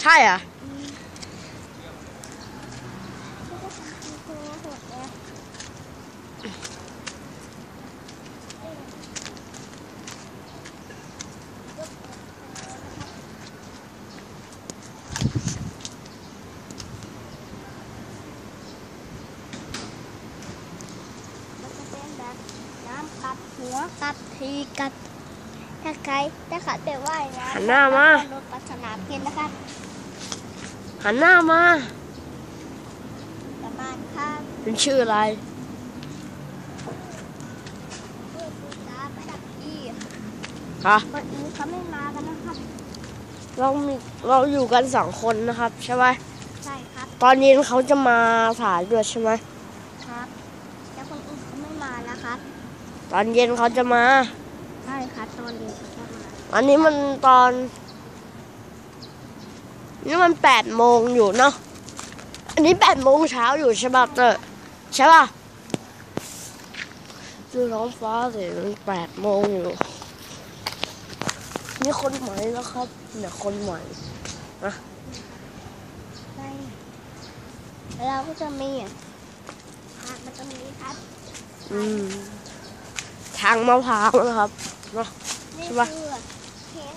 ใช่เหรอ่ ถ้าใครถ้าขัดไปว่ายน้ำหันหน้ามา รถปัสนามเพนนะครับหันหน้ามาประมาณข้ามเป็นชื่ออะไร เพื่อปูตาประดับที่ฮะ คนอื่นเขาไม่มากันนะครับ เรามีเราอยู่กันสองคนนะครับใช่ไหมใช่ครับ ตอนเย็นเขาจะมาถ่ายด้วยใช่ไหมครับแต่คนอื่นเขาไม่มานะครับ ตอนเย็นเขาจะมา อันนี้มันตอน นี่มันแปดโมงอยู่เนาะ อันนี้แปดโมงเช้าอยู่ใช่ป่ะเตอร์ใช่ป่ะดูท้องฟ้าสิมันแปดโมงอยู่ นี่คนใหม่แล้วครับเนี่ยคนใหม่ใช่แล้วเราก็จะมีทางมันจะมีครับ อืม ทางมะพร้าวนะครับนี่ใช่คือปะ เห็น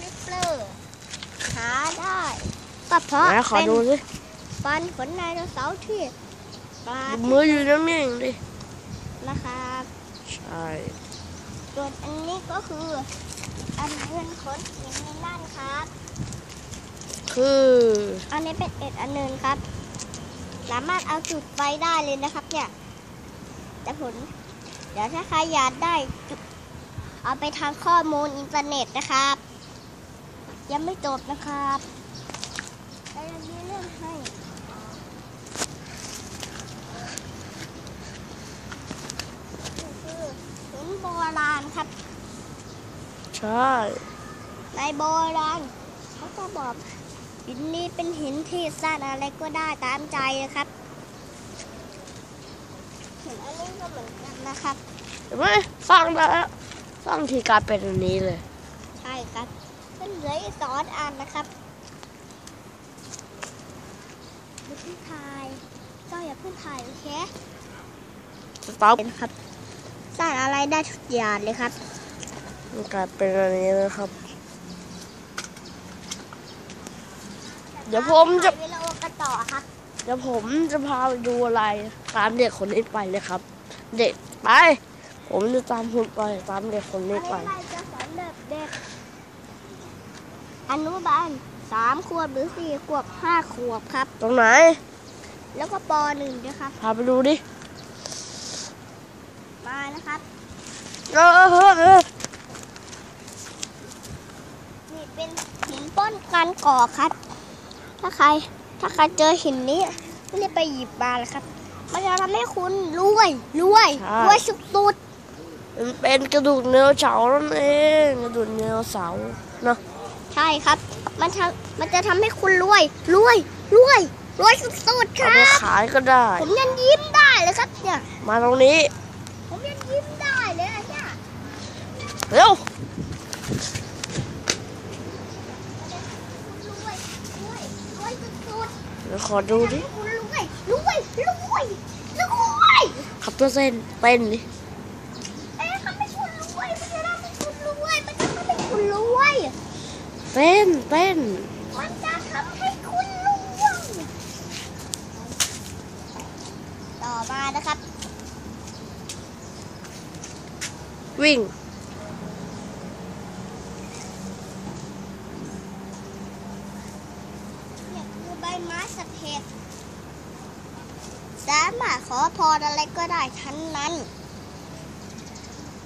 นี่คือ เห็นคลิปเลอร์หาได้ก็เพราะไหนขอเป็นดูสิฟันขนไดโนเสาร์ที่ปลามืออยู่นิ่งๆดินะครับใช่ส่วนอันนี้ก็คือ อันเงินขนหินในนั่นครับ คืออันนี้เป็นเอ็ดอันหนึ่งครับ สามารถเอาจุดไฟได้เลยนะครับ เนี่ยแต่ผล เดี๋ยวถ้าใครอยากได้จุดเอาไปทางข้อมูลอินเทอร์เน็ตนะครับ ยังไม่จบนะครับแต่ยังมีเรื่องให้นี่คือหินโบราณครับ ใช่ ในโบราณเขาก็บอกหินนี้เป็นหินที่สร้างอะไรก็ได้ตามใจนะครับหินอันนี้ก็เหมือนกันนะครับเห็นไหมสร้างได้แล้วสร้างทีกลายเป็นอันนี้เลย ใช่ครับมัน เหลืออีกสอนอันนะครับอย่าเพิ่งถ่ายก็อย่าเพิ่งถ่ายโอเคสต็อปเห็นครับสร้างอะไรได้ทุกอย่างเลยครับมันกลายเป็นอันนี้นะครับ เดี๋ยวผมจะวิดีโอกันต่อครับเดี๋ยวผมจะพาไปดูอะไรตามเด็กคนนี้ไปเลยครับ เด็กไป ผมจะตามคุณไปตามเด็กคนอันนี้นี้ไป เราจะสอนแบบเด็ก อนุบาลสามขวบหรือสี่ขวบห้าขวบครับ ตรงไหน แล้วก็ปหนึ่งด้วยครับพาไปดูดิ มานะครับ เออเออเออเออนี่เป็นหินป้นกันก่อครับ ถ้าใคร ถ้าใครเจอหินนี้รีบไปหยิบมาเลยครับ มันจะทำให้คุณรวย รวยรวยสุดสุดมันเป็นกระดูกเนื้อเฉานั่นเอง กระดูกเนื้อเสาร์เนาะๆ ใช่ครับ มันจะมันจะทำให้คุณรวย รวย รวย รวยสุดสุดๆคเอารัไปบ ขายก็ได้ ผมยังยิ้มได้เลยครับเนี่ย มาตรงนี้ ผมยังยิ้มได้เลยอะเนี่ยเร็ว รวย รวย รวยสุดสุดเดี๋ยวขอดูดิๆคุณรวย รวย รวย รวย ขับตัวเส้นเต้นดิ เอ๊ะทำให้คุณรวยมันจะทำให้คุณรวยมันจะทำให้คุณรวย เต้นเต้นมันจะทำให้คุณรวยต่อมานะครับ วิ่ง เนี่ยคือใบไม้สะเพ็ดสามารถขอพรอะไรก็ได้ทั้งนั้น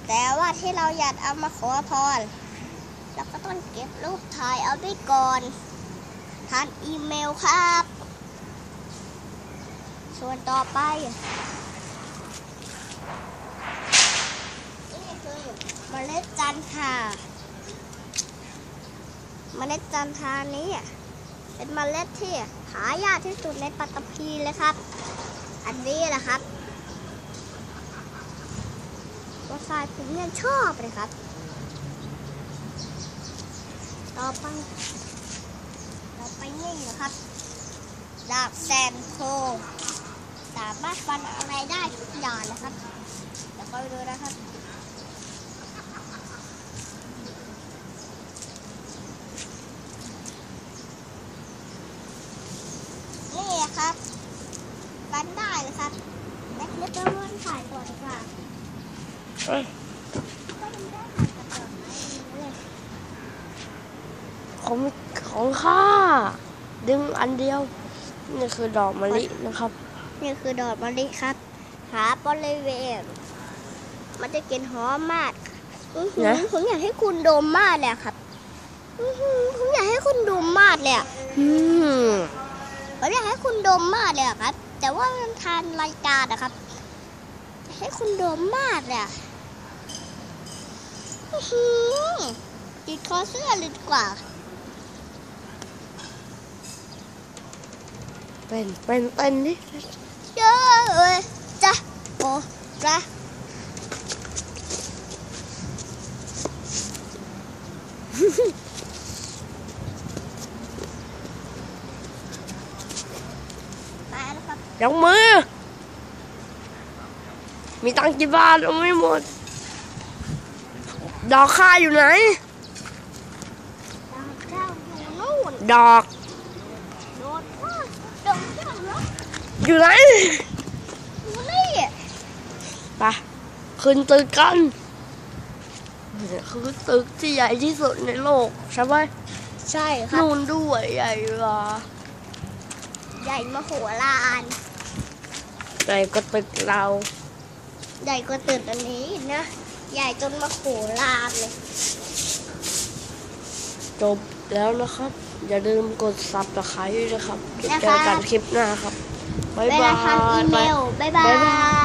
แต่ว่าที่เราอยากเอามาขอพร เราก็ต้องเก็บรูปถ่ายเอาไว้ก่อนทางอีเมลครับ ส่วนต่อไปนี่คือเมล็ดจันทาเมล็ดจันทานี้เป็นเมล็ดที่หายากที่สุดในปัตตภีเลยครับ อันนี้แหละครับตัวทรายผมยังชอบเลยครับ ต่อไป ต่อไปนี่นะครับ ดาบแซนโคสามารถฟันอะไรได้ทุกอย่างนะครับเดี๋ยวคอยดูนะครับนี่ครับฟันได้เลยครับแม็กซ์เดอร์วันถ่ายก่อนดีกว่าเอ้ยก็ยังได้ถ่ายกับดอกไม้เลย ของของข้าดึงอันเดียว นี่คือดอกมะลินะครับ นี่คือดอกมะลิครับ หาบริเวณมันจะกลินหอมมากอื้อหือนะผมอยากให้คุณดมมากเลยอะครับอื้อหือผมอยากให้คุณดมมากเลยอะอืมผมอยากให้คุณดมมากเลยอะครับ แต่ว่ามันทานรายการนะครับ ให้คุณดมมากเลยอะอื้อหือติดคอเสื้อเลยดีกว่า เป็นเป็นเป็นดิเจ้ยจ้ะโอ้จ้ะไปแล้วครับยกมือ มีตังค์กี่บาทเอาไม่หมด ดอกข้าอยู่ไหนดาวเจ้าอยู่นู่นดอก โดนว่าดาวเจ้าแล้ว อยู่ไหนอยู่นี่ไปขึ้นตึกกันเนี่ยคือตึกที่ใหญ่ที่สุดในโลกใช่ไหมใช่ครับนู่นด้วยใหญ่กว่าใหญ่มโหฬารใหญ่กว่าตึกเรา ใหญ่กว่าตึกอันนี้อีกนะ ใหญ่จนมโหฬารเลย จบแล้วนะครับ อย่าลืมกดซับสไครต์ด้วยนะครับนะคะเจอกันคลิปหน้าครับ บ๊ายเวบาลายทำอีเมลบ๊ายบาบ๊ายบายย